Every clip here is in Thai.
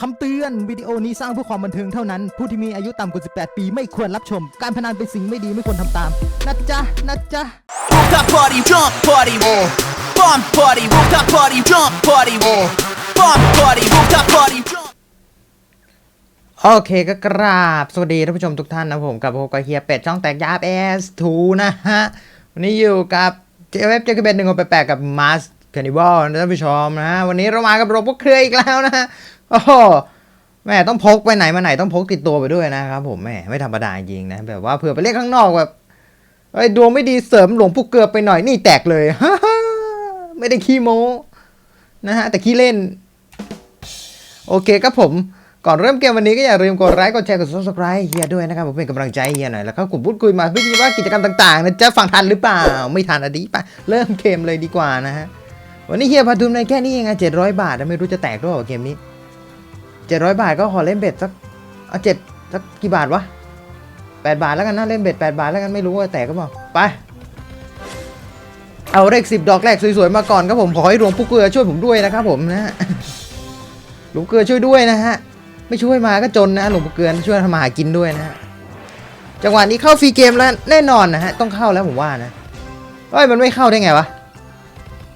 คำเตือนวิดีโอนี้สร้างเพื่อความบันเทิงเท่านั้น ผู้ที่มีอายุต่ำกว่า 18 ปีไม่ควรรับชม การพนันเป็นสิ่งไม่ดีไม่ควรทำตาม นะจ๊ะ นะจ๊ะ Rooftop party, jump party, uh. Bomb party, rooftop party, jump party, uh. Bomb party, rooftop party, jump. โอเคก็กราบ สวัสดีท่านผู้ชมทุกท่านนะผมกับผมกับเฮียเป็ดช่องแตกยาบ S2 นะฮะ วันนี้อยู่กับเจเว็บเจคเบนหนึ่งแปดกับมาสคานิบอลนะท่านผู้ชมนะฮะ วันนี้เรามากับโรบอทเครืออีกแล้วนะฮะ โอ้แม่ต้องพกไปไหนมาไหนต้องพกติดตัวไปด้วยนะครับผมแม่ไม่ธรรมดาจริงนะแบบว่าเผื่อไปเล่นข้างนอกแบบเอ้ดวงไม่ดีเสริมหลวงปู่เกือไปหน่อยนี่แตกเลยฮไม่ได้ขี้โมนะฮะแต่ขี้เล่น โอเคครับผมก่อนเริ่มเกมวันนี้ก็อย่าลืมกดไลค์กดแชร์กด subscribe เฮียด้วยนะครับผมเป็นกำลังใจเฮียหน่อยแล้วก็กลุ่มพูดคุยมาเพื่อที่ว่ากิจกรรมต่างๆนะจะฟังทันหรือเปล่า ไม่ทันอดีไปเริ่มเกมเลยดีกว่านะฮะวันนี้เฮียพาทุนในแค่นี้เองอะเจ็ดร้อยบาทไม่รู้จะแตกด้วยเปล่าเกมนี้ เจ็ดร้อยบาทก็ขอเล่นเบ็ดสักเอาเจ็ดสักกี่บาทวะแปดบาทแล้วกันนะเล่นเบ็ดแปดบาทแล้วกันไม่รู้ว่าแตกก็เปล่าไป เอาเลขสิบดอกแรกสวยๆมาก่อนครับผมขอให้หลวงปู่เกลือช่วยผมด้วยนะครับผมนะฮะหลวงเกลือช่วยด้วยนะฮะไม่ช่วยมาก็จนนะหลวงปู่เกลือช่วยทำมาหากินด้วยนะฮะจังหวะนี้เข้าฟรีเกมแล้วแน่นอนนะฮะต้องเข้าแล้วผมว่านะเฮ้ยมันไม่เข้าได้ไงวะ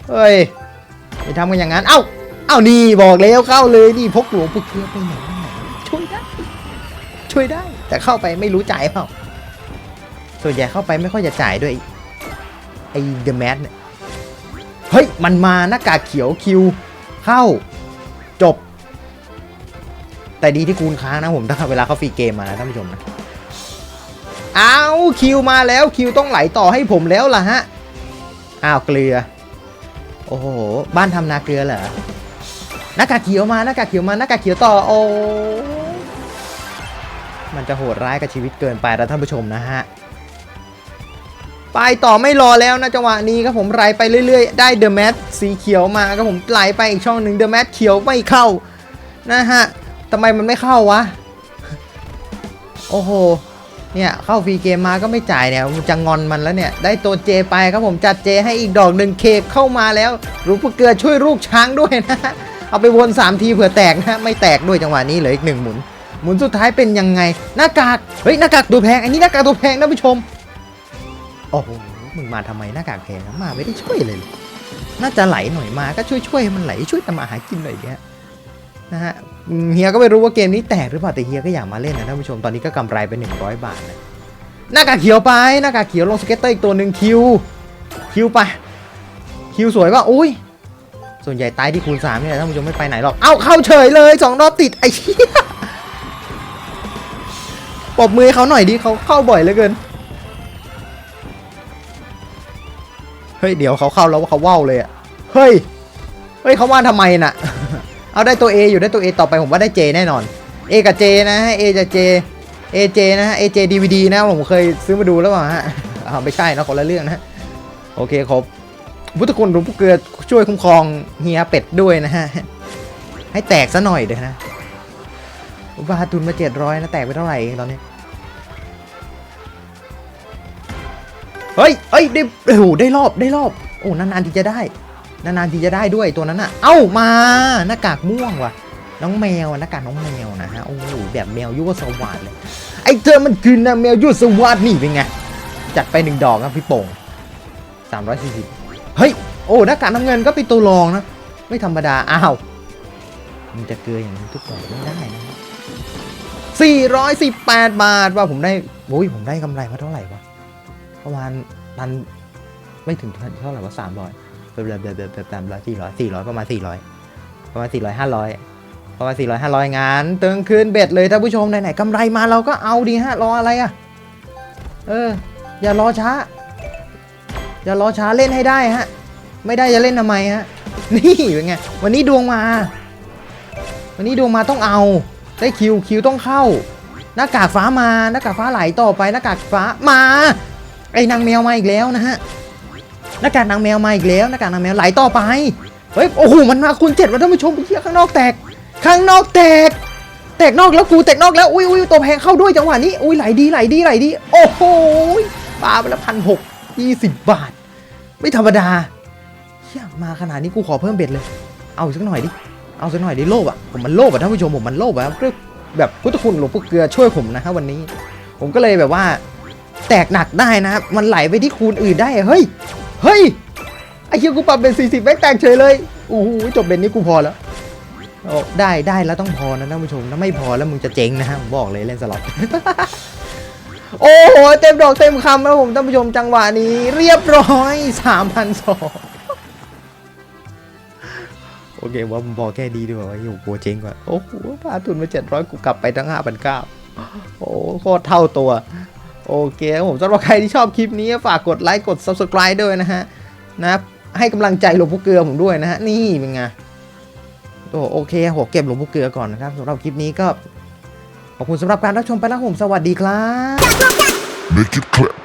เฮ้ยไปทำกันอย่างนั้นเอ้า อ้านี่บอกแล้วเข้าเลยนี่พกหลวงปู่เกลือไปไหนมาไหนช่วยได้ ช่วยได้ แต่เข้าไปไม่รู้จ่ายเปล่าส่วนใหญ่เข้าไปไม่ค่อยจะจ่ายด้วยไอ้เดอะแมสเนี่ยเฮ้ย มันมาหน้ากากเขียวคิว เข้า จบ แต่ดีที่คูณค้างนะผมถ้าเวลาเขาฟรีเกมมานะท่านผู้ชมนะอ้าวคิวมาแล้วคิวต้องไหลต่อให้ผมแล้วล่ะฮะอ้าวเกลือ โอ้โห บ้านทำนาเกลือเหรอ หน้ากากเขียวมาหน้ากากเขียวมาหน้ากากเขียวต่อโอ้มันจะโหดร้ายกับชีวิตเกินไปแล้วท่านผู้ชมนะฮะไปต่อไม่รอแล้วนะจังหวะนี้ครับผมไหลไปเรื่อยๆ ได้เดอะแมทสีเขียวมาครับผมไหลไปอีกช่องหนึ่งเดอะแมทเขียวไม่เข้านะฮะทำไมมันไม่เข้าวะ โอ้โหเนี่ยเข้าฟรีเกมมาก็ไม่จ่ายเนี่ยจะงอนมันแล้วเนี่ย ได้ตัวเจไปครับผมจัดเจให้อีกดอกหนึ่งเคเข้ามาแล้วรูปเกลือช่วยลูกช้างด้วยนะ เอาไปวน3ทีเผื่อแตกนะไม่แตกด้วยจังหวะนี้เหลืออีกหนึ่งหมุน หมุนสุดท้ายเป็นยังไง หน้ากากเฮ้ยหน้ากากตัวแพงอันนี้หน้ากากตัวแพงนะผู้ชมโอ้โหมึงมาทำไมหน้ากากแพงมาไม่ได้ช่วยเลย น่าจะไหลหน่อยมาก็ช่วยช่วยให้มันไหลช่วยทำมาหากินหน่อยเนี่ยนะฮะเฮียก็ไม่รู้ว่าเกมนี้แตกหรือเปล่าแต่เฮียก็อยากมาเล่นนะท่านผู้ชมตอนนี้ก็กำไรไป 100 บาทนะหน้ากากเขียวไปหน้ากากเขียวลงสเก็ตเตอร์อีกตัวหนึ่งคิวคิวไปคิวสวยป่ะอุ้ย ส่วนใหญ่ตายที่คูณ3เนี่ยท่านผู้ชมไม่ไปไหนหรอก เอ้าเข้าเฉยเลยสองรอบติดไอ้เหี้ยปบมือเขาหน่อยดิเขาเข้าบ่อยเหลือเกิน เฮ้ยเดี๋ยวเขาเข้าแล้วว่าเขาว่าวเลยอะเฮ้ย เฮ้ยเขาว่าทำไมน่ะ เอาได้ตัว A อยู่ได้ตัว A ต่อไปผมว่าได้ J แน่นอน A กับ J นะฮะ A จะ J A J นะฮะ A J DVD นะผมเคยซื้อมาดูแล้วเปล่าฮะอ้าวไม่ใช่นะคนละเรื่องนะ โอเคครบ พุทธคุณหลวงพ่อเกลือช่วยคุ้มครองเฮียเป็ดด้วยนะฮะ ให้แตกซะหน่อยเดี๋ยวนะว่าทุนมาเจ็ดร้อยนะแตกไปเท่าไหร่ตอนนี้ เฮ้ยเฮ้ยได้โอ้โหได้รอบได้รอบ โอ้นานๆทีจะได้ นานๆทีจะได้ด้วยตัวนั้นอะเอ้ามาหน้ากากม่วงว่ะ น้องแมวหน้ากากน้องแมวนะฮะ โอ้โหแบบแมวยุวสวัสดเลย ไอ้เธอมันคือนะแมวยุวสวัสดนี่เป็นไง จัดไปหนึ่งดอกครับพี่โป่ง340 เฮ้ย โอ้หน้ากากน้ำเงินก็เป็นตัวรองนะ ไม่ธรรมดา อ้าว มันจะเกลืออย่างนี้ทุกดอกไม่ได้นะ418 บาทว่าผมได้โอ้ยผมได้กำไรมาเท่าไหร่วะ ประมาณพันไม่ถึงเท่าไหร่ว่าสามร้อยเบบแบบแบบแบบสามร้อยสี่ร้อยสี่ร้อยประมาณสี่ร้อยประมาณสี่ร้อยห้าร้อยประมาณสี่ร้อยห้าร้อยงานเติมคืนเบ็ดเลยท่านผู้ชมไหนๆกำไรมาเราก็เอาดีฮะรออะไรอะ เออ อย่ารอช้า อย่ารอช้าเล่นให้ได้ฮะ ไม่ได้จะเล่นทำไมฮะ นี่เป็นไง วันนี้ดวงมา วันนี้ดวงมาต้องเอา ได้คิวคิวต้องเข้า หน้ากากฟ้ามา หน้ากากฟ้าไหลต่อไป หน้ากากฟ้ามา ไอ้นางแมวมาอีกแล้วนะฮะ หน้ากากนางแมวมาอีกแล้ว หน้ากากนางแมวไหลต่อไป เฮ้ย โอ้โห มันมาคูณเจ็ดว่ะท่านผู้ชมเฮียข้างนอกแตก ข้างนอกแตกแตกนอกแล้วกูแตกนอกแล้วอุ้ยอุ้ยตัวแพงเข้าด้วยจังหวะนี้อุ้ยไหลดีไหลดีไหลดี โอ้โหปลาไปละพันหก ยี่สิบบาท ไม่ธรรมดาเฮียมาขนาดนี้กูขอเพิ่มเบ็ดเลย เอาสักหน่อยดิ เอาซะหน่อยดิโลภอะ ผมมันโลภอะท่านผู้ชมผมมันโลภอะครับแบบพุทธคุณหลวงปู่เกลือช่วยผมนะฮะวันนี้ ผมก็เลยแบบว่า แตกหนักได้นะครับมันไหลไปที่คูณอื่นได้ เฮ้ย เฮ้ย ไอ้เหี้ยกูปรับเป็น40แม่งแตกเฉยเลยโอ้โหจบเป็นนี้กูพอแล้วโอ้ได้ได้แล้วต้องพอนะท่านผู้ชมถ้าไม่พอแล้วมึงจะเจ๊งนะฮะผมบอกเลยเล่นสล็อต โอ้โห เต็มดอกเต็มคำแล้วผมท่านผู้ชมจังหวะนี้ เรียบร้อย3,002โอเคว่าผมพอแค่ดีดีกว่าอยู่กลัวเจ๊งกว่าโอ้โหพาทุนมา700กูกลับไปทั้ง5,900โอ้โคตรเท่าตัว โอเคผมสำหรับใครที่ชอบคลิปนี้ ฝากกดไลค์กด subscribe ด้วยนะฮะนะครับให้กำลังใจหลวงพ่อเกลือผมด้วยนะฮะ นี่เป็นไงโอโอเคหัวเก็บหลวงพ่อเกลือก่อนนะครับสำหรับคลิปนี้ก็ขอบคุณสำหรับการรับชมไปแล้วผมสวัสดีครับ Make it clap.